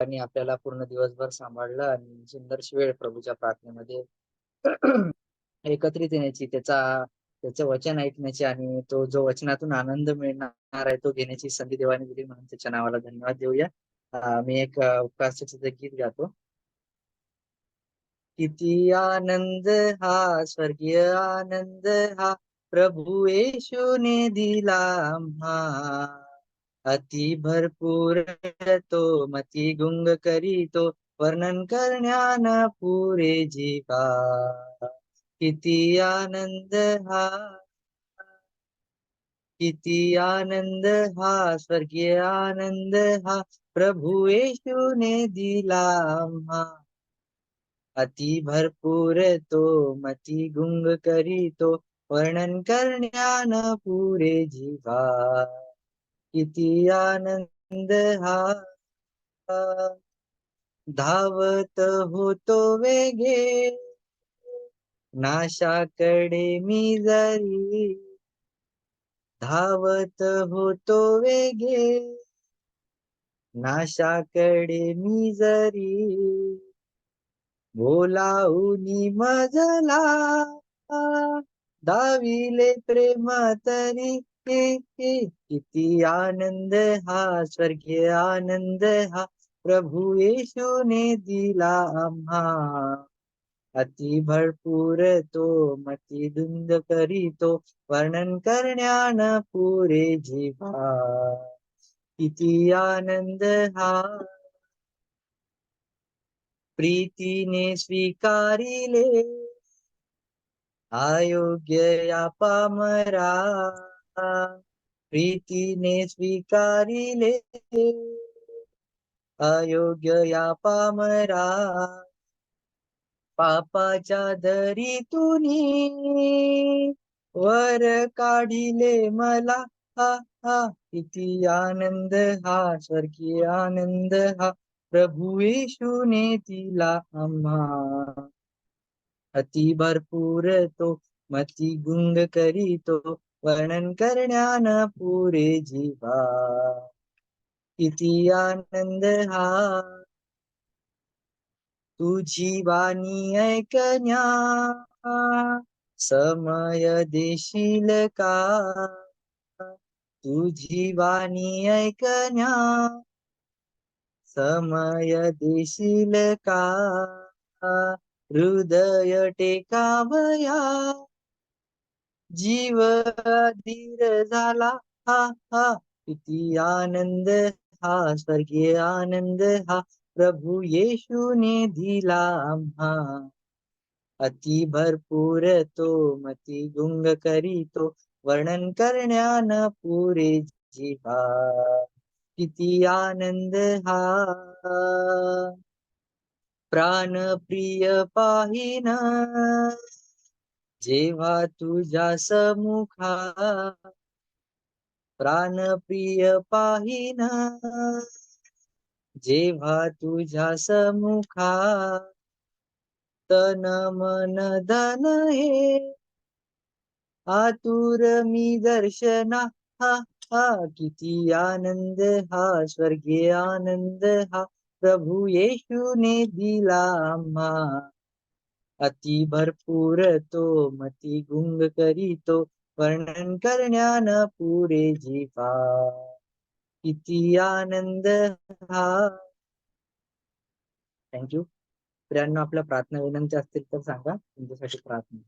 आणि आपल्याला पूर्ण दिवसभर सांभाळलं आणि सुंदरशी वेळ प्रभूच्या प्रार्थनेमध्ये एकत्रित येण्याची त्याचा त्याचं वचन ऐकण्याची आणि तो जो वचनातून आनंद मिळणार आहे तो घेण्याची संधी देवाने दिली म्हणून त्याच्या नावाला धन्यवाद देऊया. मी एक उपकाशाचं गीत गातो. किती आनंद हा स्वर्गीय आनंद हा प्रभू येशूने दिला आम्हा अति भरपूर तो मती गुंग करी तो वर्णन करण्यान पुरे जीवा। किती आनंद हा, किती आनंद हा, स्वर्गीय आनंद हा, प्रभू येशूने दिला अति भरपूर तो मती गुंग करी तो वर्णन करण्यान पुरे जीवा। किती आनंद हा। धावत होतो वेगे नाशाकडे मी जरी। धावत होतो वेगे नाशाकडे मी जरी। बोलाऊनी मजला दाविले प्रेम तरी किती आनंद हा स्वर्गीय आनंद हा. प्रभू येशूने दिला आम्हा. अति भरपूर तो मती धुंद करीतो. वर्णन करण्यान पुरे जीवा. किती आनंद हा. प्रीतीने स्वीकारिले. आयोग्य या पामरा. प्रीतीने स्वीकारिले अयोग्य या पामरा। पापाच्या दरीतून वर काढिले मला. हा हा किती आनंद हा स्वर्गीय आनंद हा. प्रभू येशूने तिला आम्हा. अति भरपूर तो मती गुंग करीतो. वर्णन करण्यान पुरे जीवा. किती आनंद हा. तुझी वाणी ऐकण्या समय देशील का. तुझी वाणी ऐकण्या समय देशील का. हृदय टेकावया. जीव धीर झाला. हा हा. किती आनंद हा स्वर्गीय आनंद हा. प्रभू येशूने दिला आम्हा. अति भरपूर तो मती गुंग करीतो. वर्णन करण्यान पुरे जीवा. किती आनंद हा. प्राण प्रिय पाहिना. जेव्हा तुझ्या समुखा प्राण प्रिय जेव्हा तुझ्या समुखा तन मन धन हे आतुर मी दर्शना हा हा किती आनंद हा स्वर्गीय आनंद हा प्रभू येशूने दिला आम्हा. अति भरपूर तो मती गुंग करीतो वर्णन करण्यान पुरे जीवा. किती आनंद हा. थँक्यू प्रियांना आपल्या प्रार्थना विनंती असतील तर सांगा. तुमच्यासाठी प्रार्थना.